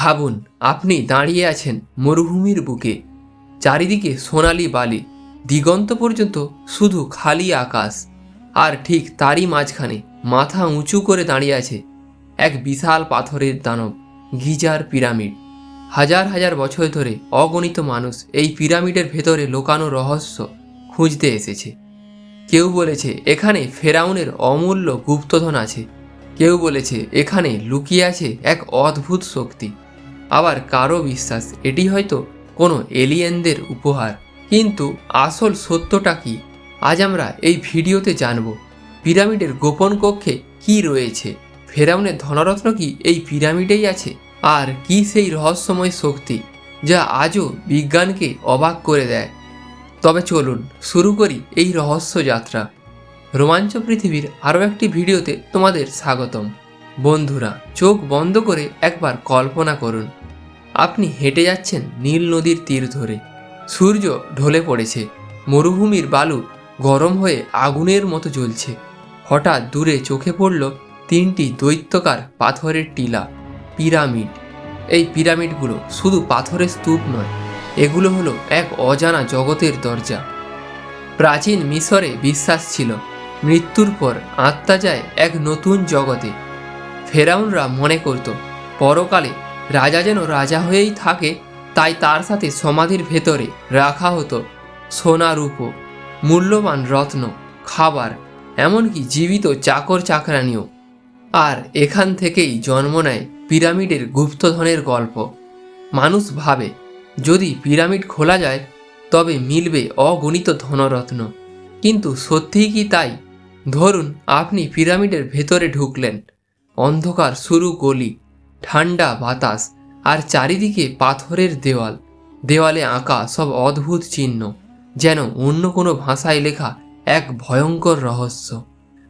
ভাবুন, আপনি দাঁড়িয়ে আছেন মরুভূমির বুকে। চারিদিকে সোনালি বালি, দিগন্ত পর্যন্ত শুধু খালি আকাশ। আর ঠিক তারই মাঝখানে মাথা উঁচু করে দাঁড়িয়ে আছে এক বিশাল পাথরের দানব, গিজার পিরামিড। হাজার হাজার বছর ধরে অগণিত মানুষ এই পিরামিডের ভেতরে লোকানো রহস্য খুঁজতে এসেছে। কেউ বলেছে, এখানে ফেরাউনের অমূল্য গুপ্তধন আছে। কেউ বলেছে, এখানে লুকিয়ে আছে এক অদ্ভুত শক্তি। আবার কারও বিশ্বাস, এটি হয়তো কোনো এলিয়েনদের উপহার। কিন্তু আসল সত্যটা কি? আজ আমরা এই ভিডিওতে জানব, পিরামিডের গোপন কক্ষে কি রয়েছে? ফেরাউনের ধনরত্ন কি এই পিরামিডেই আছে? আর কি সেই রহস্যময় শক্তি, যা আজও বিজ্ঞানকে অবাক করে দেয়? তবে চলুন শুরু করি এই রহস্য যাত্রা। রোমাঞ্চ পৃথিবীর আরও একটি ভিডিওতে তোমাদের স্বাগতম। বন্ধুরা, চোখ বন্ধ করে একবার কল্পনা করুন। আপনি হেঁটে যাচ্ছেন নীল নদীর তীর ধরে। সূর্য ঢলে পড়েছে। মরুভূমির বালু গরম হয়ে আগুনের মতো জ্বলছে। হঠাৎ দূরে চোখে পড়ল তিনটি দৈত্যকার পাথরের টিলা, পিরামিড। এই পিরামিডগুলো শুধু পাথরের স্তূপ নয়, এগুলো হলো এক অজানা জগতের দরজা। প্রাচীন মিশরে বিশ্বাস ছিল, মৃত্যুর পর আত্মা যায় এক নতুন জগতে। ফেরাউনরা মনে করত, পরকালে রাজা যেন রাজা হয়েই থাকে, তাই তার সাথে সমাধির ভেতরে রাখা হতো সোনা রূপো, মূল্যবান রত্ন, খাবার, এমনকি জীবিত চাকর চাকরানিও। আর এখান থেকেই জন্ম নেয় পিরামিডের গুপ্তধনের গল্প। মানুষ ভাবে, যদি পিরামিড খোলা যায়, তবে মিলবে অগণিত ধনরত্ন। কিন্তু সত্যিই কি তাই? ধরুন আপনি পিরামিডের ভেতরে ঢুকলেন, অন্ধকার শুরু গলি ঠান্ডা বাতাস আর চারিদিকে পাথরের দেওয়াল। দেওয়ালে আঁকা সব অদ্ভুত চিহ্ন, যেন অন্য কোনো ভাষায় লেখা এক ভয়ঙ্কর রহস্য।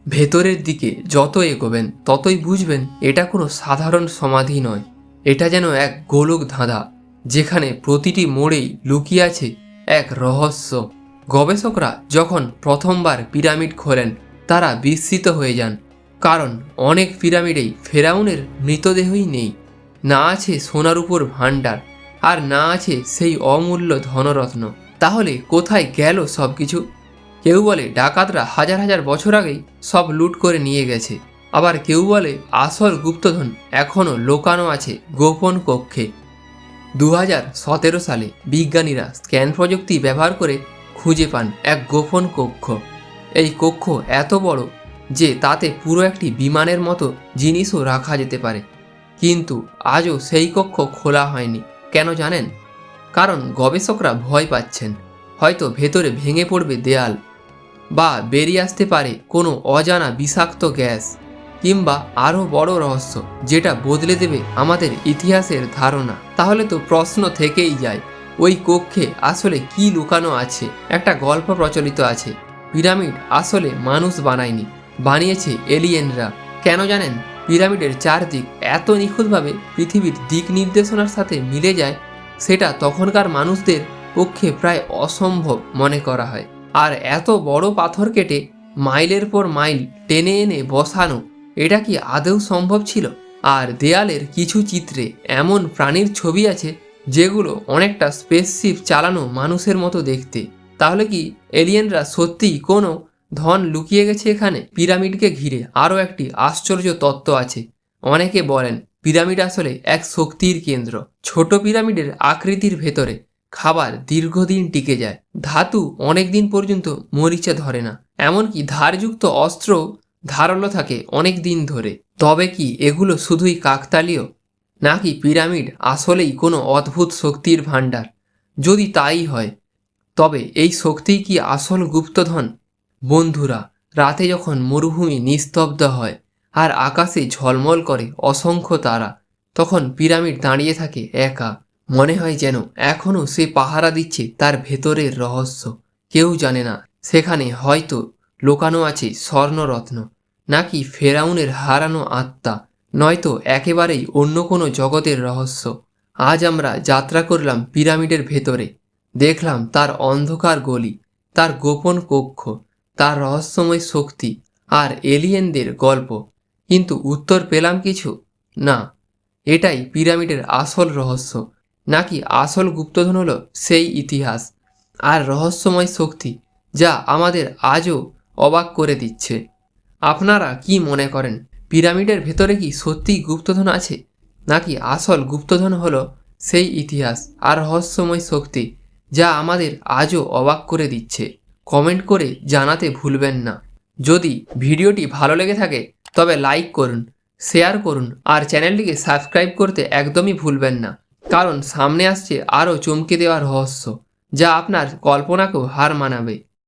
ভেতরের দিকে যত এগোবেন, ততই বুঝবেন এটা কোনো সাধারণ সমাধি নয়। এটা যেন এক গোলক ধাঁধা, যেখানে প্রতিটি মোড়েই লুকিয়ে আছে এক রহস্য। গবেষকরা যখন প্রথমবার পিরামিড খোলেন, তারা বিস্মিত হয়ে যান। কারণ অনেক পিরামিডেই ফেরাউনের মৃতদেহই নেই। না আছে সোনার উপর ভাণ্ডার, আর না আছে সেই অমূল্য ধনরত্ন। তাহলে কোথায় গেল সব কিছু কেউ বলে ডাকাতরা হাজার হাজার বছর আগেই সব লুট করে নিয়ে গেছে। আবার কেউ বলে আসল গুপ্তধন এখনও লোকানো আছে গোপন কক্ষে। দু সতেরো সালে বিজ্ঞানীরা স্ক্যান প্রযুক্তি ব্যবহার করে খুঁজে পান এক গোপন কক্ষ। এই কক্ষ এত বড় যে তাতে পুরো একটি বিমানের মতো জিনিসও রাখা যেতে পারে। কিন্তু আজও সেই কক্ষ খোলা হয়নি। কেন জানেন? কারণ গবেষকরা ভয় পাচ্ছেন। হয়তো ভেতরে ভেঙে পড়বে দেয়াল বা বেরিয়ে আসতে পারে কোনো অজানা বিষাক্ত গ্যাস কিংবা আরও বড় রহস্য যেটা বদলে দেবে আমাদের ইতিহাসের ধারণা। তাহলে তো প্রশ্ন থেকেই যায়, ওই কক্ষে আসলে কি লুকানো আছে? একটা গল্প প্রচলিত আছে, পিরামিড আসলে মানুষ বানায়নি। বানিয়েছে এলিয়েনরা। কেন জানেন? পিরামিডের চারদিক এত নিখুঁতভাবে পৃথিবীর দিক নির্দেশনার সাথে মিলে যায়, সেটা তখনকার মানুষদের পক্ষে প্রায় অসম্ভব মনে করা হয়। আর এত বড় পাথর কেটে মাইলের পর মাইল টেনে এনে বসানো, এটা কি আদৌ সম্ভব ছিল? আর দেয়ালের কিছু চিত্রে এমন প্রাণীর ছবি আছে, যেগুলো অনেকটা স্পেসশিপ চালানো মানুষের মতো দেখতে। তাহলে কি এলিয়েনরা সত্যিই কোনো ধন লুকিয়ে গেছে এখানে। পিরামিডকে ঘিরে আরও একটি আশ্চর্য তত্ত্ব আছে। অনেকে বলেন, পিরামিড আসলে এক শক্তির কেন্দ্র। ছোট পিরামিডের আকৃতির ভেতরে খাবার দীর্ঘদিন টিকে যায়। ধাতু অনেক দিন পর্যন্ত মরিচা ধরে না। এমনকি ধারযুক্ত অস্ত্র ধারালো থাকে অনেক দিন ধরে। তবে কি এগুলো শুধুই কাকতালীয়? নাকি পিরামিড আসলেই কোনো অদ্ভুত শক্তির ভাণ্ডার? যদি তাই হয়, তবে এই শক্তিই কি আসল গুপ্তধন? বন্ধুরা, রাতে যখন মরুভূমি নিস্তব্ধ হয় আর আকাশে ঝলমল করে অসংখ্য তারা, তখন পিরামিড দাঁড়িয়ে থাকে একা। মনে হয় যেন এখনও সে পাহারা দিচ্ছে তার ভেতরের রহস্য। কেউ জানে না, সেখানে হয়তো লোকানো আছে স্বর্ণরত্ন, নাকি ফেরাউনের হারানো আত্মা, নয়তো একেবারেই অন্য কোনো জগতের রহস্য। আজ আমরা যাত্রা করলাম পিরামিডের ভেতরে, দেখলাম তার অন্ধকার গলি, তার গোপন কক্ষ তার রহস্যময় শক্তি আর এলিয়েনদের গল্প। কিন্তু উত্তর পেলাম কিছু? না, এটাই পিরামিডের আসল রহস্য। নাকি আসল গুপ্তধন হলো সেই ইতিহাস আর রহস্যময় শক্তি যা আমাদের আজও অবাক করে দিচ্ছে? আপনারা কি মনে করেন, পিরামিডের ভেতরে কি সত্যিই গুপ্তধন আছে? নাকি আসল গুপ্তধন হলো সেই ইতিহাস আর রহস্যময় শক্তি যা আমাদের আজও অবাক করে দিচ্ছে? কমেন্ট করে জানাতে ভুলবেন না। যদি ভিডিওটি ভালো লেগে থাকে, তবে লাইক করুন, শেয়ার করুন আর চ্যানেলটিকে সাবস্ক্রাইব করতে একদমই ভুলবেন না। কারণ সামনে আসছে আরও চমকে দেওয়া রহস্য, যা আপনার কল্পনাকেও হার মানাবে।